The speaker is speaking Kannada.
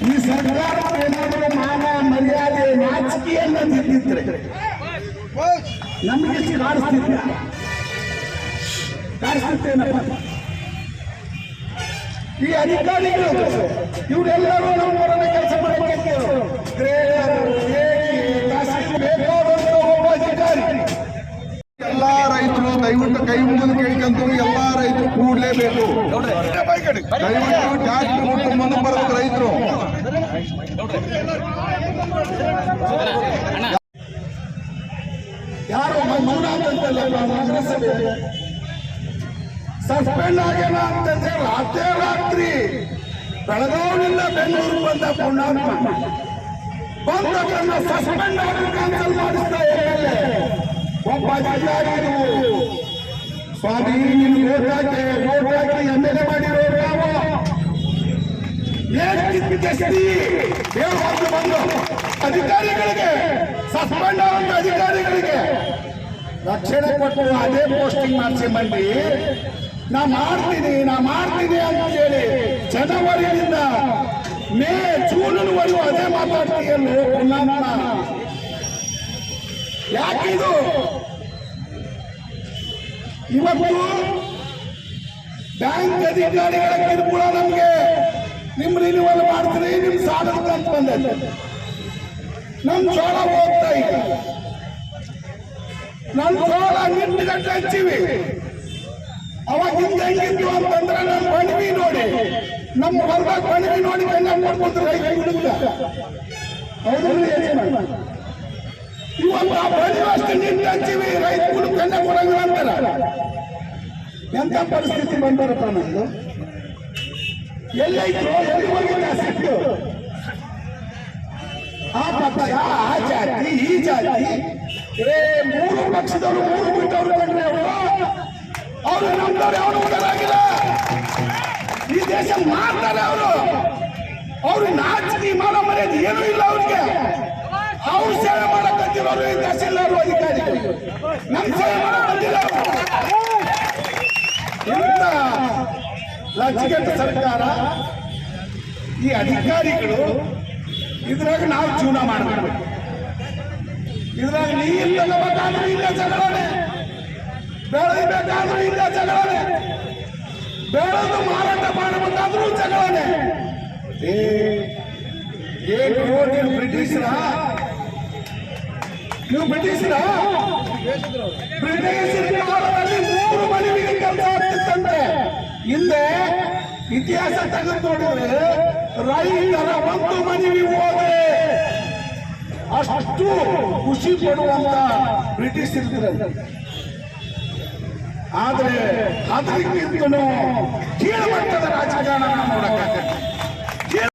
ಈ ಸರ್ಕಾರ ಏನಾದರೂ ಮಾನ ಮರ್ಯಾದೆ ನಾಚಿಕೆಯನ್ನ ತಿದ್ದಿದ್ರೆ ನಮಗೆ ಕಾಡಿಸ್ತಿದ್ದ ಕಾಡಿಸ್ತೇನಪ್ಪ ಈ ಅಧಿಕಾರಿಗಳು ಇವರೆಲ್ಲರೂ ನಮ್ಮವರನ್ನ ದಯವಿಟ್ಟು ಕೈ ಮುಗಿದು ಕೇಳ್ಕೊಂತು ಎಲ್ಲಾ ರೈತರು ಕೂಡಲೇಬೇಕು. ದಯವಿಟ್ಟು ಟ್ಯಾಕ್ಟರ್ ಬಿಟ್ಟು ಮುಂದೆ ಬರಬೇಕು ರೈತರು. ಯಾರು ಮಂಜುನಾಥ್ ಸಸ್ಪೆಂಡ್ ಆಗ್ಯಾನ ಅಂತಂದ್ರೆ ರಾತ್ರಿ ರಾತ್ರಿ ಬೆಳಗಾವಿನಿಂದ ಬೆಂಗಳೂರು ಬಂದ ಪುಣ್ಯಾತ್ಮ ಬಂದ ತನ್ನ ಸಸ್ಪೆಂಡ್ ಆಗಿ ಕ್ಯಾನ್ಸಲ್ ಮಾಡಿಸ್ತಾ ಇದ್ದಾರೆ. ಒಬ್ಬ ಅಧಿಕಾರಿ ಸ್ವಾಮಿ ನೀನು ಓಟ್ ಹಾಕಿ ಓಟ್ ಹಾಕಿ ಎಂ ಎಲ್ ಎ ಮಾಡಿರೋ ನಾವು ಏನ್ ಬಂದು ಅಧಿಕಾರಿಗಳಿಗೆ ಸಸ್ಪೆಂಡ್ ಆದಂತ ಅಧಿಕಾರಿಗಳಿಗೆ ರಕ್ಷಣೆ ಕೊಟ್ಟು ಅದೇ ಪೋಸ್ಟಿಂಗ್ ಮಾಡಿಸಿ ಬಂದು ನಾ ಮಾಡ್ತೀನಿ ನಾ ಮಾಡ್ತೀನಿ ಅಂತ ಹೇಳಿ ಜನವರಿಯಿಂದ ಮೇ ಜೂನ್ವರೆಗೂ ಅದೇ ಮಾತಾಡ್ತೀಯಲ್ಲ ಯಾಕಿದು ಇವತ್ತು ಬ್ಯಾಂಕ್ ಅಧಿಕಾರಿಗಳ ಕಿರುಕುಳ ನಮಗೆ. ನಿಮ್ ರಿನ್ಯೂವಲ್ ಮಾಡ್ತೀರಿ, ನಿಮ್ ಸಾಲ ಅಂತ ಬಂದೈತೆ. ನಮ್ ಜೋಳ ಹೋಗ್ತಾ ಇದೆ ನಮ್ ಜೋಳ ಗಂಟೆ ಹಚ್ಚಿವಿ. ಅವಾಗ ಹಿಂದೆ ಹೆಂಗಿದ್ವು ಅಂತಂದ್ರೆ ನಮ್ ಕಣಿವಿ ನೋಡಿ. ನಮ್ಮ ಹೊರದಾಗ ಕಣಿವಿ ನೋಡಿ ಕಣ್ಣ ಕೊಡ್ಬೋದು ರೈತ ಹುಡುಗ ಯಜಮಾನ? ಇವತ್ತು ಆ ಅಷ್ಟು ನಿಂತು ರೈತರು ಕಣ್ಣ ಕೊಡಂಗಿಲ್ಲ ಅಂತಾರ. ಎಂತ ಪರಿಸ್ಥಿತಿ ಬಂದರಪ್ಪ ನಂದು ಎಲ್ಲೈತೋ ಎಲ್ಲಿ ಹೋಗಿದೆ ಆ ಸಿಟ್ಟು? ಆ ಪಕ್ಷ ಆ ಜಾತಿ, ಈ ಜಾತಿ. ಏ, ಮೂರು ಪಕ್ಷದವರು ಮೂರು ಬಿಟ್ಟವರು ಕಂಡ್ರೆ ಅವರು? ಅವರು ನಮ್ದವ್ರು ಯಾವನು ಉದರಾಗಿಲ್ಲ ಈ ದೇಶ ಮಾಡ್ತಾರೆ ಅವರು. ಅವರು ನಾಚಿಕೆ ಮಾಡೋ ಮರ್ಯಾದೆ ಏನೂ ಇಲ್ಲ ಅವ್ರಿಗೆ. ಅವ್ರು ಸೇವೆ ಮಾಡಕ್ಕಂತಿರೋರು ಈ ತಹಸೀಲ್ದಾರ್ ಅಧಿಕಾರಿಗಳು. ನಮ್ ಸೇವೆ ಮಾಡಕ್ಕಂತಿಲ್ಲ ಇಂಥ ಲಜ್ಜೆಗೆಟ್ಟ ಸರ್ಕಾರ, ಈ ಅಧಿಕಾರಿಗಳು ಇದ್ರಾಗ ನಾವು ಜೀವನ ಮಾಡಬೇಕು. ಇದ್ರಾಗ ನೀರು ಬೇಕಾದ್ರೂ ಇಲ್ಲ ಜಗಳನೆ. ಬೆಳೆಯಬೇಕಾದ್ರೂ ಇಲ್ಲ ಜಗಳನೆ. ಬೆಳೆದು ಮಾರಾಟ ಮಾಡಬೇಕಾದ್ರೂ ಜಗಳನೆ. ಏ, ಏನು ಬ್ರಿಟಿಷರ? ನೀವು ಬ್ರಿಟಿಷರ? ಕಾಲದಲ್ಲಿ ಮೂರು ಮನೆಗೆ ಕೆಲಸ ಆಗ್ತಿತ್ತಂತೆ ಹಿಂದೆ ಇತಿಹಾಸ ತೆಗೆದು ನೋಡಿದ್ರೆ ರೈತರ ಒಂದು ಮನವಿ ಹೋದ್ರೆ ಅಷ್ಟು ಖುಷಿ ಪಡುವಂತ ಬ್ರಿಟಿಷ್ ಇರ್ತಾರೆ ಆದ್ರೆ ಅದಕ್ಕಿಂತಲೂ ಕೀಳುವಂತದ ರಾಜಕಾರಣ ನೋಡಕ್ಕಾಗತ್ತೆ